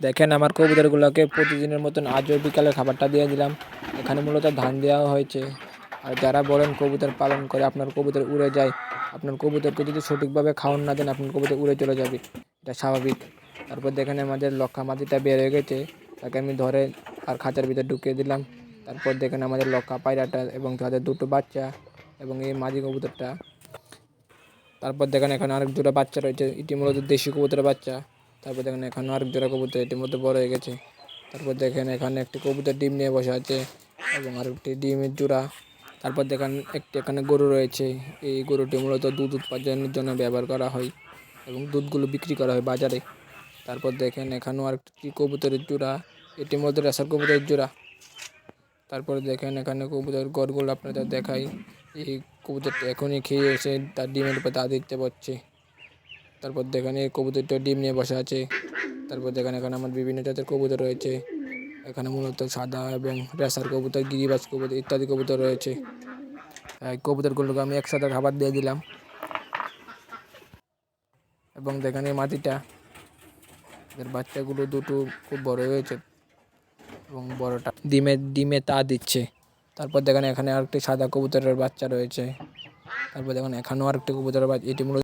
দেখেন আমার কবুতরগুলোকে প্রতিদিনের মতন আজও বিকালে খাবারটা দিয়ে দিলাম। এখানে মূলত ধান দেওয়া হয়েছে। আর যারা বলেন কবুতর পালন করে আপনার কবুতর উড়ে যায়, আপনার কবুতরকে যদি সঠিকভাবে খাওয়ান না দেন, আপনার কবুতর উড়ে চলে যাবে। এটা স্বাভাবিক। তারপর দেখেন আমাদের লক্ষা মাটিটা বের হয়ে গেছে। তাকে আমি ধরে আর খাঁচার ভিতরে ঢুকিয়ে দিলাম। তারপর দেখেন আমাদের লক্ষা পায়রাটা এবং তাদের দুটো বাচ্চা এবং এই মাঝি কবুতরটা। তারপর দেখেন এখানে আরেক দুটো বাচ্চা রয়েছে। এটি মূলত দেশি কবুতরের বাচ্চা। তারপর দেখেন এখানে আরেক জোড়া কবুতর, এটির মধ্যে বড় হয়ে গেছে। তারপর দেখেন এখানে একটি কবুতর ডিম নিয়ে বসে আছে এবং আরেকটি ডিমের জোড়া। তারপর দেখেন একটি এখানে গরু রয়েছে। এই গরুটি মূলত দুধ উৎপাদনের জন্য ব্যবহার করা হয় এবং দুধগুলো বিক্রি করা হয় বাজারে। তারপর দেখেন এখানেও আরেকটি কবুতরের জোড়া, এটির মধ্যে রেসার কবুতরের জোড়া। তারপরে দেখেন এখানে কবুতর গড়গুলো আপনাদের দেখাই। এই কবুতরটা এখনই খেয়ে এসে তার ডিমের উপর তা দিতে পারছে তারপর দেখেন কবুতরটা ডিম নিয়ে বসে আছে, তারপর দেখেন এখানে আমার বিভিন্ন জাতের কবুতর রয়েছে। এখানে মূলত সাদা এবং রেসার কবুতর, গিরিবাজ কবুতর ইত্যাদি কবুতর রয়েছে। কবুতরগুলোকে আমি একসাথে খাবার দিয়ে দিলাম। এবং দেখেন মাটিটা, এদের বাচ্চাগুলো দুটো খুব বড় হয়েছে এবং বড়টা ডিমে ডিমে তা দিচ্ছে। তারপর দেখেন এখানে আরেকটি সাদা কবুতরের বাচ্চা রয়েছে, তারপর দেখেন এখানেও আরেকটি কবুতরের বাচ্চা, এটি মূলত